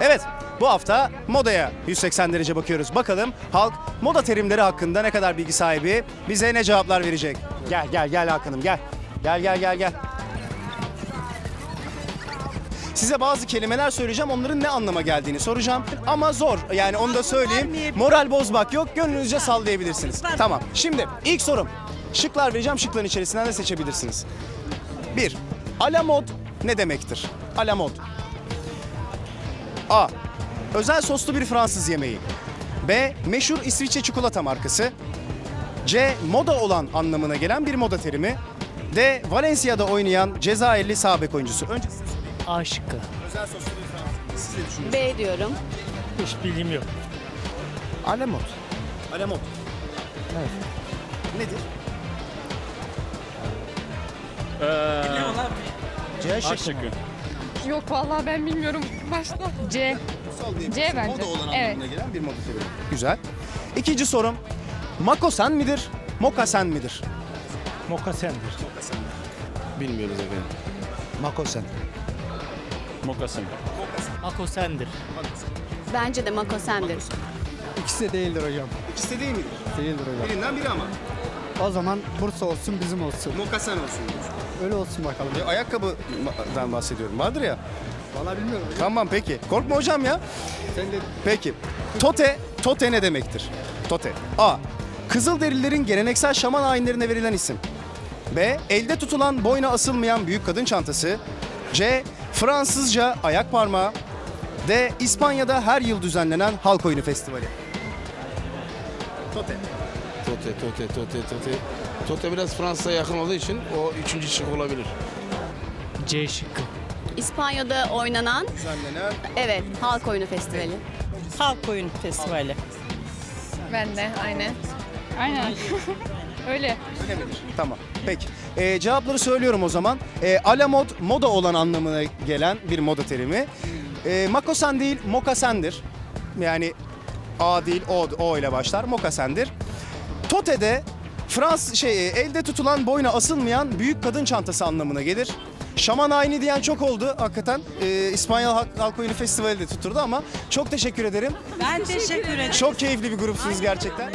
Evet, bu hafta modaya 180 derece bakıyoruz. Bakalım halk moda terimleri hakkında ne kadar bilgi sahibi, bize ne cevaplar verecek? Gel gel gel Hakan'ım gel. Gel gel gel gel. Size bazı kelimeler söyleyeceğim. Onların ne anlama geldiğini soracağım. Ama zor. Yani onu da söyleyeyim. Moral bozmak yok. Gönlünüzce sallayabilirsiniz. Tamam. Şimdi ilk sorum. Şıklar vereceğim. Şıkların içerisinden de seçebilirsiniz. 1. Alamod ne demektir? Alamod. A. Özel soslu bir Fransız yemeği. B. Meşhur İsviçre çikolata markası. C. Moda olan anlamına gelen bir moda terimi. D. Valencia'da oynayan Cezayirli sağ bek oyuncusu. Önce size sorayım. A şıkkı. Özel soslu bir Fransız. Siz ne düşünüyorsunuz? B diyorum. Hiç bilgim yok. Alemot. Alamod. Evet. Nedir? C şıkkı. Yok vallahi ben bilmiyorum başta. C. C bence. Moda olan Evet. anlamına gelen bir moda terimi. Güzel. İkinci sorum. Makosen midir? Mokasen midir? Mokasendir. Bilmiyoruz efendim. Makosen. Mokasın. Makosendir. Bence de makosendir. İkisi de değildir hocam. İkisi de değil midir? Değildir hocam. Birinden biri ama. O zaman Bursa olsun bizim olsun. Mokasen olsun. Öyle olsun bakalım. E, ayakkabıdan bahsediyorum. Vardır ya. Valla bilmiyorum hocam. Tamam peki. Korkma hocam ya. Sen de Peki. Tote, tote ne demektir? Tote. A. Kızılderililerin geleneksel şaman ayinlerine verilen isim. B. Elde tutulan boyna asılmayan büyük kadın çantası. C. Fransızca ayak parmağı. D. İspanya'da her yıl düzenlenen halk oyunu festivali. Tote. Tote, tote, tote, tote. Tote biraz Fransa'ya yakın olduğu için o üçüncü şık olabilir. C şıkkı. İspanya'da oynanan Düzenlenen evet halk oyunu festivali. Halk Oyun Festivali. Ben de aynen. Aynen. Öyle. Tamam. Peki. Ee, cevapları söylüyorum o zaman. Ee, alamod moda olan anlamına gelen bir moda terimi. Ee, makosen değil, mokasendir. Yani A değil, O, o ile başlar. Mokasendir. Tote de Frans şey e, elde tutulan boyuna asılmayan büyük kadın çantası anlamına gelir. Şaman ayini diyen çok oldu hakikaten. Ee, İspanyol Halk, Halk Oyunu Festivali de tutturdu ama çok teşekkür ederim. Ben teşekkür ederim. Çok keyifli bir grupsunuz gerçekten.